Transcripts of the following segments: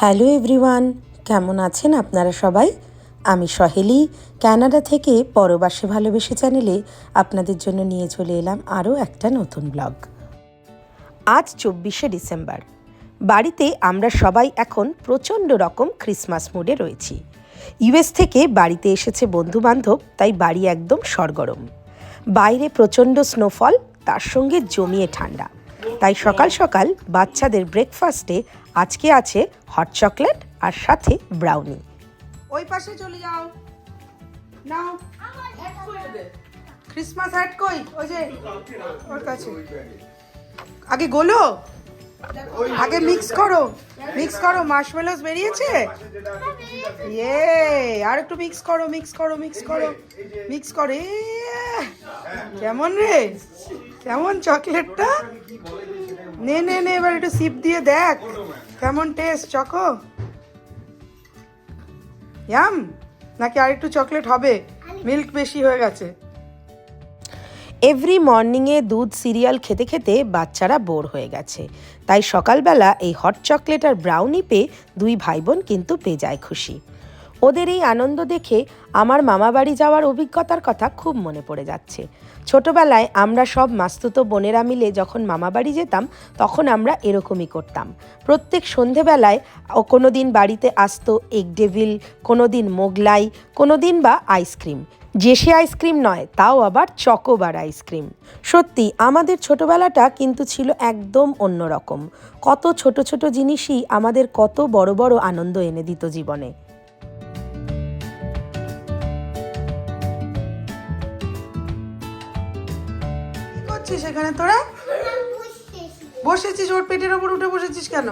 Hello everyone, কেমন আছেন আপনারা সবাই? আমি সহেলি, কানাডা থেকে পরবাসে ভালোবেসে চ্যানেলে আপনাদের জন্য নিয়ে চলে এলাম আরও একটা নতুন ব্লগ। আজ চব্বিশে ডিসেম্বর। বাড়িতে আমরা সবাই এখন প্রচণ্ড রকম ক্রিসমাস মুডে রয়েছি। ইউএস থেকে বাড়িতে এসেছে বন্ধু বান্ধব তাই বাড়ি একদম সরগরম। বাইরে প্রচণ্ড স্নোফল, তার সঙ্গে জমিয়ে ঠান্ডা। তাই সকাল সকাল বাচ্চাদের ব্রেকফাস্টে আজকে আছে হট চকলেট আর সাথে ব্রাউনি ওই পাশে চলে যাও। নাও। ক্রিসমাস হ্যাট কই? ওই যে ওর কাছে। আগে গোলো? আগে মিক্স করো। মিক্স করো। মার্শমেলোস বেরিয়েছে? ইয়ে আর একটু মিক্স করো মিক্স করো মিক্স করো। মিক্স করো। কেমন রে? কেমন চকলেটটা নে নে নে, এবার একটু সিপ দিয়ে দেখ। কেমন টেস্ট চকো। ইয়াম নাকি আর একটু চকলেট হবে? মিল্ক বেশি হয়ে গেছে। এভরি মর্নিংয়ে দুধ সিরিয়াল খেতে খেতে বাচ্চারা বোর হয়ে গেছে। তাই সকালবেলা এই হট চকলেট আর ব্রাউনি পেয়ে দুই ভাই বোন কিন্তু পেয়ে যায় খুশি। ওদের এই আনন্দ দেখে আমার মামাবাড়ি যাওয়ার অভিজ্ঞতার কথা খুব মনে পড়ে যাচ্ছে। ছোটবেলায় আমরা সব মাস্তুতো বোনেরা মিলে যখন মামাবাড়ি যেতাম, তখন আমরা এরকমই করতাম। প্রত্যেক সন্ধেবেলায় ও কোনো দিন বাড়িতে আসতো এগ ডেভিল কোনো দিন মোগলাই কোনো দিন বা আইসক্রিম। যে সে আইসক্রিম নয়, তাও আবার চকোবার আইসক্রিম। সত্যি, আমাদের ছোটবেলাটা কিন্তু ছিল একদম অন্যরকম। কত ছোট ছোট জিনিসই আমাদের কত বড় বড় আনন্দ এনে দিত জীবনে। করছিস এখানে তোরা? বসেছিস ওর পেটের ওপর উঠে বসেছিস কেন?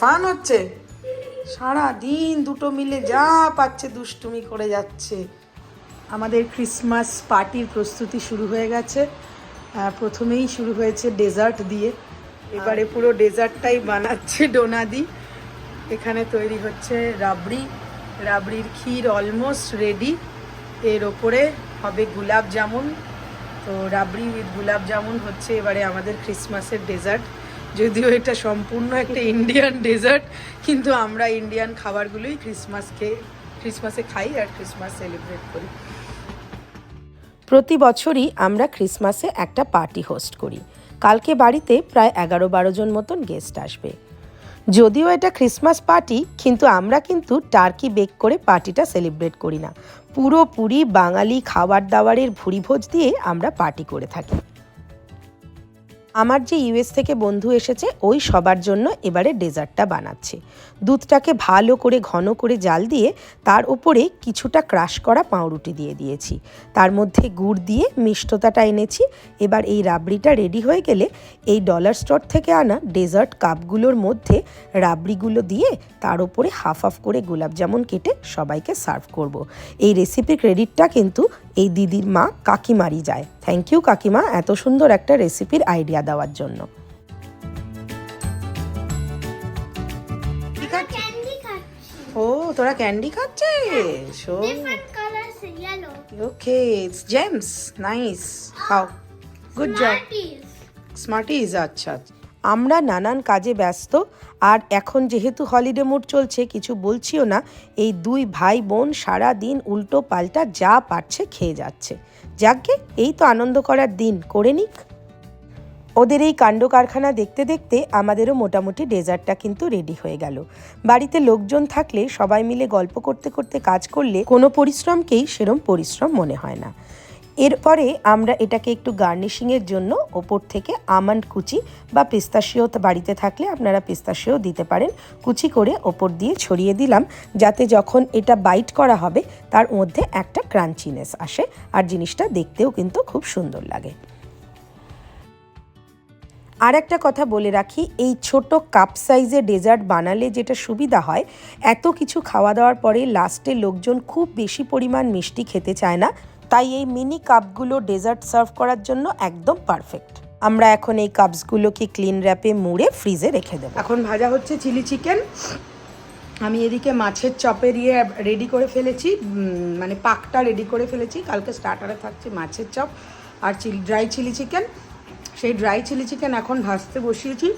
ফান হচ্ছে। সারা দিন দুটো মিলে যা পাচ্ছে, দুষ্টুমি করে যাচ্ছে। আমাদের ক্রিসমাস পার্টির প্রস্তুতি শুরু হয়ে গেছে। প্রথমেই শুরু হয়েছে ডেজার্ট দিয়ে। এবারে পুরো ডেজার্টটাই বানাচ্ছে ডোনাদি। এখানে তৈরি হচ্ছে রাবড়ি। রাবড়ির ক্ষীর অলমোস্ট রেডি এর ওপরে হবে গুলাব জামুন। তো রাবড়ি উইথ গুলাব জামুন হচ্ছে এবারে আমাদের ক্রিসমাসের ডেজার্ট। যদিও এটা সম্পূর্ণ একটা ইন্ডিয়ান ডেজার্ট, কিন্তু আমরা ইন্ডিয়ান খাবারগুলোই ক্রিসমাসকে, ক্রিসমাসে খাই আর ক্রিসমাস সেলিব্রেট করি। প্রতি বছরই আমরা ক্রিসমাসে একটা পার্টি হোস্ট করি। কালকে বাড়িতে প্রায় এগারো বারো জন মতন গেস্ট আসবে। যদিও এটা ক্রিসমাস পার্টি কিন্তু আমরা কিন্তু টার্কি বেক করে পার্টিটা সেলিব্রেট করি না। পুরোপুরি বাঙালি খাবার দাবারের ভুরিভোজ দিয়ে আমরা পার্টি করে থাকি। আমার যে ইউএস থেকে বন্ধু এসেছে, ওই সবার জন্য এবারে ডেজার্টটা বানাচ্ছে। দুধটাকে ভালো করে, ঘন করে জাল দিয়ে তার উপরে কিছুটা ক্রাশ করা পাউরুটি দিয়ে দিয়েছি। তার মধ্যে গুড় দিয়ে মিষ্টতাটা এনেছি। এবার এই রাবড়িটা রেডি হয়ে গেলে এই ডলার স্টোর থেকে আনা ডেজার্ট কাপগুলোর মধ্যে রাবড়িগুলো দিয়ে তার উপরে হাফ হাফ করে গোলাপ জামুন কেটে সবাইকে সার্ভ করব। এই রেসিপির ক্রেডিটটা কিন্তু এই দিদির মা কাকিমারই যায়। থ্যাংক ইউ কাকিমা এত সুন্দর একটা রেসিপির আইডিয়া দেওয়ার জন্য. ও তোরা ক্যান্ডি খাচ্ছিস? ও। Different okay it's James nice খাও গুড জব. স্মার্টিজ আচ্ছা আচ্ছা। আমরা নানান কাজে ব্যস্ত, আর এখন যেহেতু হলিডে মুড চলছে, কিছু বলছিও না, এই দুই ভাই বোন সারা দিন উল্টো পাল্টা যা পারছে খেয়ে যাচ্ছে। যাকগে, এই তো আনন্দ করার দিন, করে নিক। ওদের এই কাণ্ড কারখানা দেখতে দেখতে আমাদেরও মোটামুটি ডেজার্টটা কিন্তু রেডি হয়ে গেল। বাড়িতে লোকজন থাকলে সবাই মিলে গল্প করতে করতে কাজ করলে কোনো পরিশ্রমকেই সেরম পরিশ্রম মনে হয় না। এরপরে আমরা এটাকে একটু গার্নিশিংয়ের জন্য ওপর থেকে আমন্ড কুচি বা পিস্তাশিও বাড়িতে থাকলে আপনারা পিস্তাশিও দিতে পারেন। কুচি করে ওপর দিয়ে ছড়িয়ে দিলাম যাতে যখন এটা বাইট করা হবে তার মধ্যে একটা ক্রাঞ্চিনেস আসে আর জিনিসটা দেখতেও কিন্তু খুব সুন্দর লাগে। আর একটা কথা বলে রাখি, এই ছোট কাপ সাইজে ডেজার্ট বানালে যেটা সুবিধা হয়, এত কিছু খাওয়া দাওয়ার পরে লাস্টে লোকজন খুব বেশি পরিমাণ মিষ্টি খেতে চায় না। তাই এই মিনি কাপগুলো ডেজার্ট সার্ভ করার জন্য একদম পারফেক্ট আমরা এখন এই কাপসগুলোকে ক্লিন র্যাপে মুড়ে ফ্রিজে রেখে দেবো। এখন ভাজা হচ্ছে চিলি চিকেন আমি এদিকে মাছের চপের ইয়ে রেডি করে ফেলেছি মানে পাকটা রেডি করে ফেলেছি। কালকে স্টার্টারে থাকছে মাছের চপ আর চিলি ড্রাই চিলি চিকেন সেই ড্রাই চিলি চিকেন এখন ভাজতে বসিয়েছি।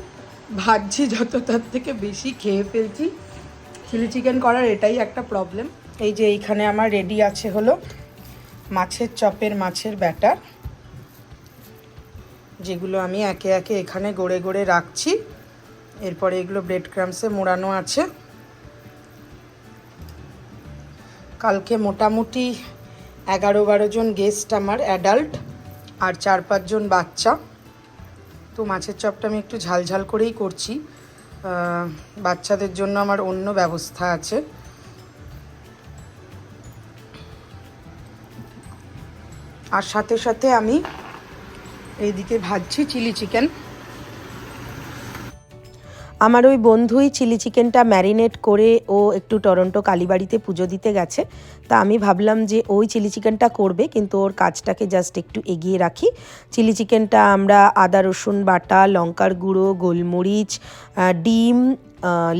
ভাজছি যত তার থেকে বেশি খেয়ে ফেলছি। চিলি চিকেন করার এটাই একটা প্রবলেম এই যে এইখানে আমার রেডি আছে হলো মাছের চপের মাছের ব্যাটার, যেগুলো আমি একে একে এখানে গড়ে গড়ে রাখছি। এরপরে এগুলো ব্রেড ক্রামসে মোড়ানো আছে। কালকে মোটামুটি এগারো বারো জন গেস্ট আমার অ্যাডাল্ট আর চার পাঁচজন বাচ্চা। তো মাছের চপটা আমি একটু ঝালঝাল করেই করছি। বাচ্চাদের জন্য আমার অন্য ব্যবস্থা আছে। আর সাথে সাথে আমি এইদিকে ভাজছি চিলি চিকেন। আমার ওই বন্ধুই চিলি চিকেনটা ম্যারিনেট করে ও একটু টরন্টো কালীবাড়িতে পুজো দিতে গেছে। তা আমি ভাবলাম যে ওই চিলি চিকেনটা করবে, কিন্তু ওর কাজটাকে জাস্ট একটু এগিয়ে রাখি। চিলি চিকেনটা আমরা আদা, রসুন বাটা, লঙ্কার গুঁড়ো, গোলমরিচ ডিম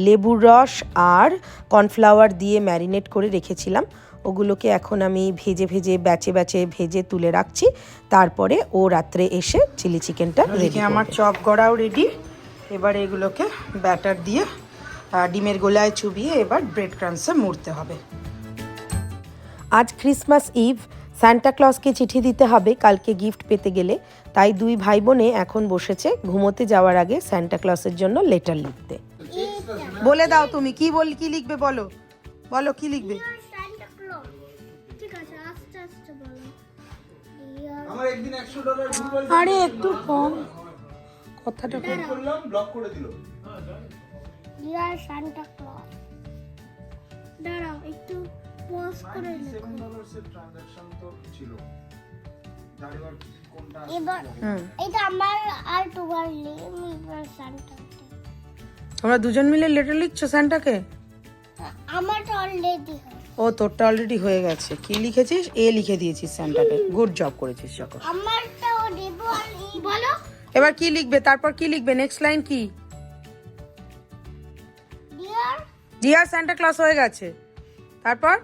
লেবুর রস আর কর্নফ্লাওয়ার দিয়ে ম্যারিনেট করে রেখেছিলাম। ওগুলোকে এখন আমি ভেজে ভেজে ব্যাচে ব্যাচে ভেজে তুলে রাখছি। তারপরে ও রাত্রে এসে চিলি চিকেনটা রেডি আমার চপ গড়াও রেডি এবার এগুলোকে ব্যাটার দিয়ে ডিমের গোলায় চুবিয়ে এবার ব্রেড ক্রামসে মুড়তে হবে। আজ ক্রিসমাস ইভ সান্টা ক্লজকে চিঠি দিতে হবে কালকে গিফট পেতে গেলে। তাই দুই ভাই বোনে এখন বসেছে ঘুমোতে যাওয়ার আগে সান্টা ক্লজের জন্য লেটার লিখতে। বলে দাও তুমি কি বল কি লিখবে বলো? বলো কি লিখবে? আমার একদিন 100 ডলার আরে একটু কম। কথাটা কম। করলাম ব্লক করে দিল। সান্টা ক্লজ দাঁড়াও একটু পজ করে নিই 7 ডলার সে ট্রানজাকশন তো ছিল। দুজন মিলে লেটার লিখছো স্যান্টাকে আমার তো অলরেডি হয় ও তোরটা অলরেডি হয়ে গেছে। কি লিখেছিস? এ লিখে দিয়েছিস স্যান্টাকে গুড জব করেছিস যখন। এবার কি লিখবে? তারপর কি লিখবে? নেক্সট লাইন কি? ডিয়ার স্যান্টা ক্লাস হয়ে গেছে। তারপর?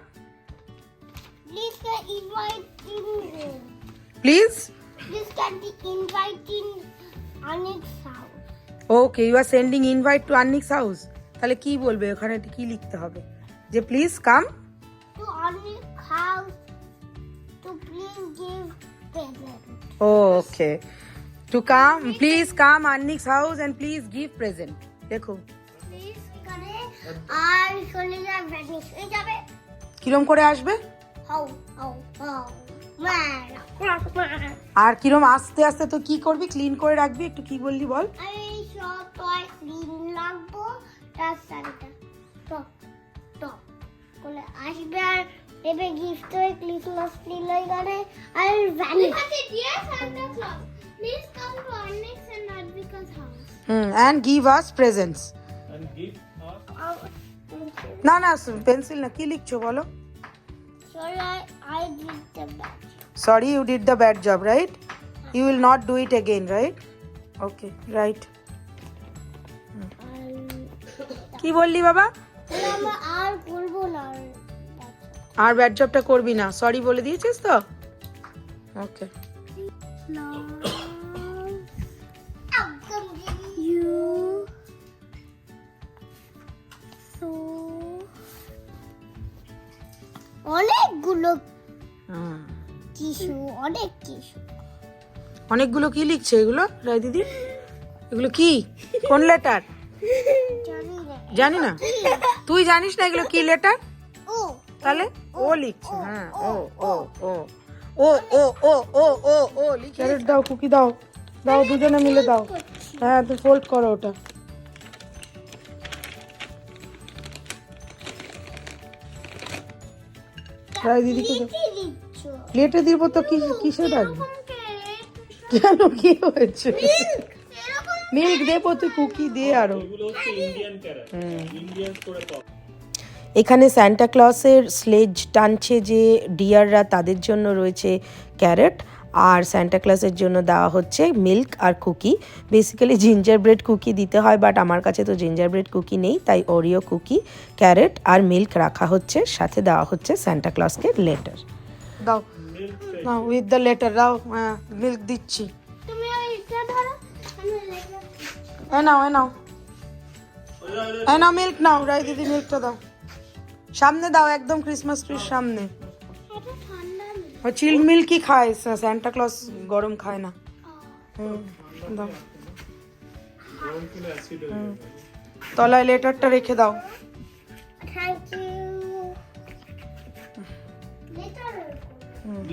Please okay you are sending invite to Arnik's house তাহলে কি বলবে? ওখানে কি লিখতে হবে? যে please come give present. Okay to come please come Arnik's house and please give present দেখো Please এখানে আর চলে হয়ে যাবে। কিরম করে আসবে? হাউ হাউ হাউ আর কিরম আস্তে আস্তে তো কি করবি? ক্লিন করে রাখবি একটু কি বললি বল? আমি সব টয় ক্লিন তার টপ টপ আসবে আর এবে গিফট ওই ক্রিসমাস ট্রি লই করে আর vanish dear Santa Claus please come to our next and not because house hmm and give us presents and give us না না পেন্সিল না কি লিখছো বলো sorry I did the bad sorry you did the bad job right you will not do it again right okay right কি বললি বাবা আর আর bad জবটা করবি না। সরি বলে দিয়েছিস তো? ওকে অনেকগুলো কিছু অনেক কিছু অনেকগুলো কি লিখছে এগুলো রায় দিদি এগুলো কি? কোন লেটার জানি না। তুই জানিস না এগুলো কি লেটার তাহলে ও লিখছে হ্যাঁ ও ও ও। ও ও ও ও ও ও লিখে ক্যারেট দাও কুকি দাও দাও দুজনে মিলে দাও। হ্যাঁ তুই ফোল্ড করো ওটা। রায় দিদিকে দাও কি দিচ্ছ। লেটে দিব তো কি কিসে রাখবি কেন কি হয়েছে? মিল্ক দেবো তুই কুকি দে আরও। এখানে স্যান্টা ক্লসের স্লেজ টানছে যে ডিয়াররা তাদের জন্য রয়েছে ক্যারেট আর স্যান্টা ক্লসের জন্য দেওয়া হচ্ছে মিল্ক আর cookie basically ginger bread cookie দিতে হয় বাট আমার কাছে তো জিঞ্জার ব্রেড কুকি নেই তাই ওরিও কুকি ক্যারেট আর মিল্ক রাখা হচ্ছে সাথে দেওয়া হচ্ছে স্যান্টা ক্লসকে লেটার দাও নাও উইথ দ্য লেটার দাও হ্যাঁ মিল্ক দিচ্ছি। তুমি ওই এটা ধরো আমি লেখা এ নাও এ নাও। হ্যাঁ না মিল্ক নাও রাই দিদি মিল্কটা দাও। সামনে দাও একদম ক্রিসমাস ট্রির সামনে। এটা ঠান্ডা নেই। ও চিল খায় স্যান্টা ক্লজ গরম খায় না। দাও। তলায় লেটারটা রেখে দাও। থ্যাংক ইউ লেটার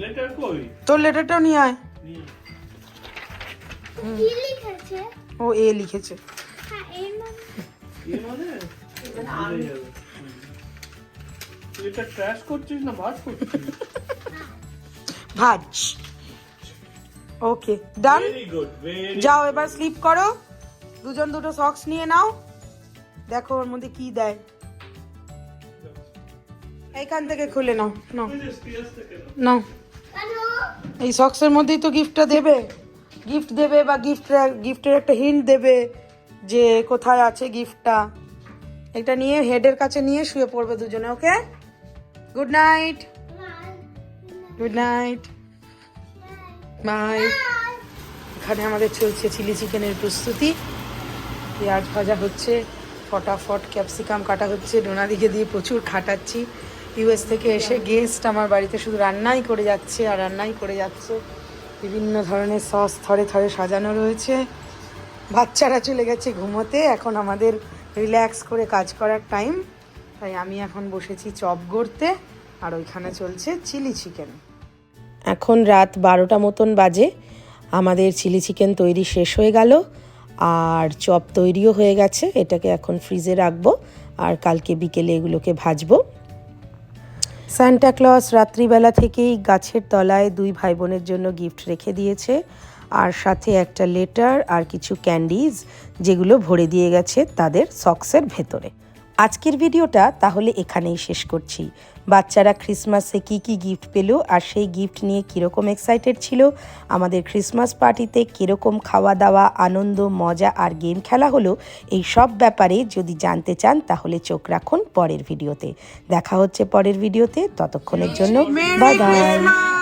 লেটার কই? তোর লেটারটাও নিয়ে আয়। কি লিখেছে? ও এ লিখেছে। এটা ট্র্যাশ করছিস না ভাজ করছিস? ভাজ। ওকে ডান যাও এবার স্লিপ করো। দুজন দুটো সক্স নিয়ে নাও। দেখো ওর মধ্যে কি দেয়। এইখান থেকে খুলে নাও নাও। নাও। এই সক্সের মধ্যেই তো গিফটটা দেবে। গিফট দেবে বা গিফট গিফটের একটা হিন্ট দেবে যে কোথায় আছে গিফটটা এটা নিয়ে হেডের কাছে নিয়ে শুয়ে পড়বে দুজনে okay good night good night bye এখানে আমাদের চলছে চিলি চিকেনের প্রস্তুতি। পেঁয়াজ ভাজা হচ্ছে ফটাফট ক্যাপসিকাম কাটা হচ্ছে ডোনাদিকে দিয়ে প্রচুর খাটাচ্ছি। ইউএস থেকে এসে গেস্ট আমার বাড়িতে শুধু রান্নাই করে যাচ্ছে আর রান্নাই করে যাচ্ছে। বিভিন্ন ধরনের সস থরে থরে সাজানো রয়েছে। বাচ্চারা চলে গেছে ঘুমোতে এখন আমাদের রিল্যাক্স করে কাজ করার টাইম তাই আমি এখন বসেছি চপ গড়তে, আর ওইখানে চলছে চিলি চিকেন। এখন রাত বারোটা মতন বাজে, আমাদের চিলি চিকেন তৈরি শেষ হয়ে গেল, আর চপ তৈরিও হয়ে গেছে, এটাকে এখন ফ্রিজে রাখব, আর কালকে বিকেলে এগুলোকে ভাজবো। ক্লজ রাত্রিবেলা থেকেই গাছের তলায় দুই ভাই বোনের জন্য গিফট রেখে দিয়েছে, আর সাথে একটা লেটার আর কিছু ক্যান্ডিজ, যেগুলো ভরে দিয়ে গেছে তাদের সক্সের ভেতরে। আজকের ভিডিওটা তাহলে এখানেই শেষ করছি। বাচ্চারা ক্রিসমাসে কি কি গিফট পেল আর সেই গিফট নিয়ে কীরকম এক্সাইটেড ছিল আমাদের ক্রিসমাস পার্টিতে কীরকম খাওয়া দাওয়া আনন্দ মজা আর গেম খেলা হলো এই সব ব্যাপারে যদি জানতে চান তাহলে চোখ রাখুন পরের ভিডিওতে। দেখা হচ্ছে পরের ভিডিওতে ততক্ষণের জন্য বাই বাই